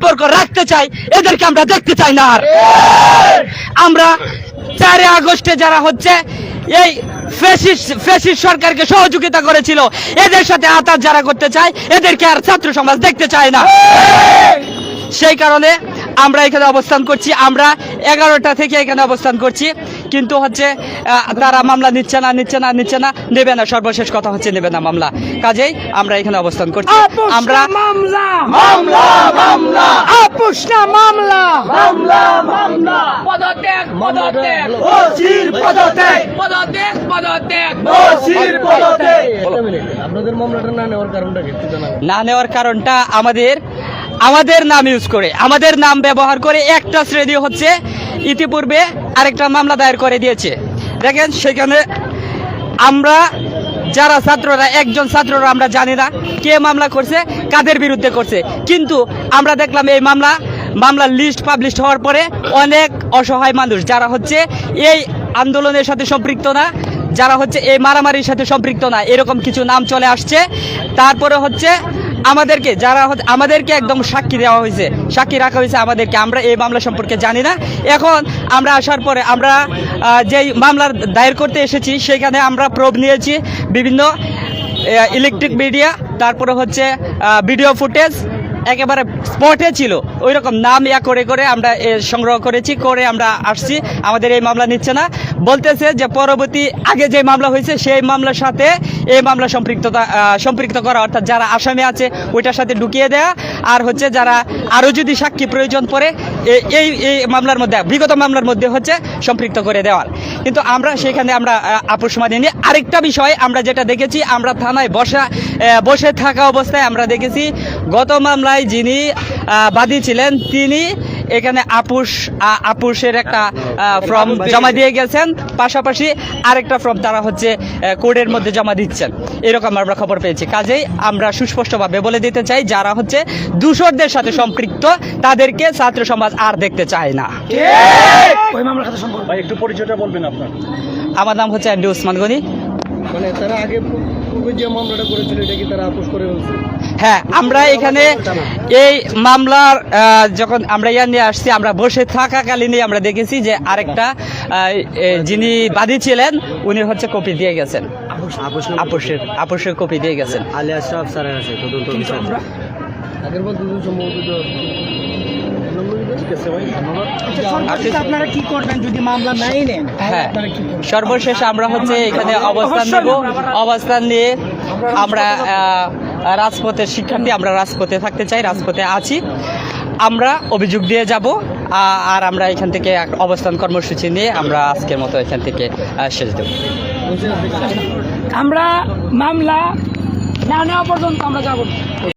সম্পর্ক রাখতে চাই এদেরকে আমরা দেখতে চাই না আর। আমরা চারে আগস্টে যারা হচ্ছে এই ফেসিস সরকারকে সহযোগিতা করেছিল এদের সাথে আতাত যারা করতে চায় এদেরকে আর ছাত্র সমাজ দেখতে চায় না। সেই কারণে আমরা এখানে অবস্থান করছি আমরা এগারোটা থেকে এখানে অবস্থান করছি কিন্তু হচ্ছে তারা মামলা নিচ্ছে না নিচ্ছে না নিচ্ছে না নেবে না সর্বশেষ কথা হচ্ছে নেবে না মামলা। কাজেই আমরা এখানে অবস্থান করছি। আমরা মামলা মামলা! মামলা আপোষ না মামলা। মামলা মামলা। পদত্যাগ পদত্যাগ। ওসির পদত্যাগ। পদত্যাগ পদত্যাগ। ওসির পদত্যাগ। আপনাদের মামলাটা না নেওয়ার কারণটা কি না নেওয়ার কারণটা আমাদের আমাদের নাম ইউজ করে আমাদের নাম ব্যবহার করে একটা শ্রেণি হচ্ছে ইতিপূর্বে আরেকটা মামলা দায়ের করে দিয়েছে। দেখেন সেখানে আমরা যারা ছাত্ররা, একজন ছাত্ররা আমরা জানি না কে মামলা করছে, কাদের বিরুদ্ধে করছে। কিন্তু আমরা দেখলাম এই মামলা, মামলার লিস্ট পাবলিশ হওয়ার পরে অনেক অসহায় মানুষ, যারা হচ্ছে এই আন্দোলনের সাথে সম্পৃক্ত না, যারা হচ্ছে এই মারামারির সাথে সম্পৃক্ত না, এরকম কিছু নাম চলে আসছে। তারপরে হচ্ছে আমাদেরকে যারা আমাদেরকে একদম সাক্ষী দেওয়া হয়েছে, সাক্ষী রাখা হয়েছে আমাদেরকে। আমরা এই মামলা সম্পর্কে জানি না। এখন আমরা আসার পরে আমরা যেই মামলার দায়ের করতে এসেছি, সেখানে আমরা প্রব নিয়েছি বিভিন্ন ইলেকট্রিক মিডিয়া তারপরে হচ্ছে ভিডিও ফুটেজ একেবারে স্পটে ছিল। ওই রকম নাম ইয়া করে করে আমরা সংগ্রহ করেছি, করে আমরা আসছি। আমাদের এই মামলা নিচ্ছে না। বলতেছে যে পরবর্তী আগে যে মামলা হয়েছে, সেই মামলার সাথে এই মামলা সম্পৃক্ততা সম্পৃক্ত করা, অর্থাৎ যারা আসামি আছে, ওইটার সাথে ঢুকিয়ে দেয়া। আর হচ্ছে যারা আরও যদি সাক্ষী প্রয়োজন পড়ে এই এই মামলার মধ্যে, বিগত মামলার মধ্যে হচ্ছে সম্পৃক্ত করে দেওয়ার। কিন্তু আমরা সেখানে আমরা আপোষ মানিনি আরেকটা বিষয় আমরা যেটা দেখেছি, আমরা থানায় বসা বসে থাকা অবস্থায় আমরা দেখেছি, গত মামলায় যিনি বাদী ছিলেন, তিনি এখানে আপুষ আপুষের একটা ফর্ম জমা দিয়ে গেছেন। পাশাপাশি আরেকটা ফর্ম তারা হচ্ছে কোর্টের মধ্যে জমা দিচ্ছেন। এরকম আমরা খবর পেয়েছি। কাজেই আমরা সুস্পষ্টভাবে বলে দিতে চাই যারা হচ্ছে দূষরদের সাথে সম্পৃক্ত তাদেরকে ছাত্র সমাজ আর দেখতে চায় না। একটু পরিচয়টা বলবেন আপনার। আমার নাম হচ্ছে অ্যান্ডি উসমান গনি। মানে তারা আগে পূর্বে যে মামলাটা করেছিল এটা কি তারা আপোষ করে ফেলছে? হ্যাঁ আমরা এখানে এই মামলার আহ, যখন আমরা ইয়া নিয়ে আসছি আমরা বসে থাকাকালীনই আমরা দেখেছি যে আরেকটা আহ, যিনি বাদী ছিলেন উনি হচ্ছে কপি দিয়ে গেছেন। আপোষের আপোষের কপি দিয়ে গেছেন। আলী আশরাফ স্যারের আছে তদন্ত আগের বার দুজন সম্ভবত ঠিক আছে ভাই? ধন্যবাদ। আচ্ছা, সর্বশেষ আপনারা কি করবেন যদি মামলা নাই নেন? হ্যাঁ সর্বশেষ আমরা হচ্ছে এখানে অবস্থান নেব। অবস্থান নিয়ে আমরা রাজপথের শিক্ষার্থী আমরা রাজপথে থাকতে চাই রাজপথে আছি। আমরা অভিযোগ দিয়ে যাব আর আমরা এখান থেকে অবস্থান কর্মসূচি নিয়ে আমরা আজকের মতো এখান থেকে শেষ দেব। আমরা মামলা না নেওয়া পর্যন্ত আমরা যাব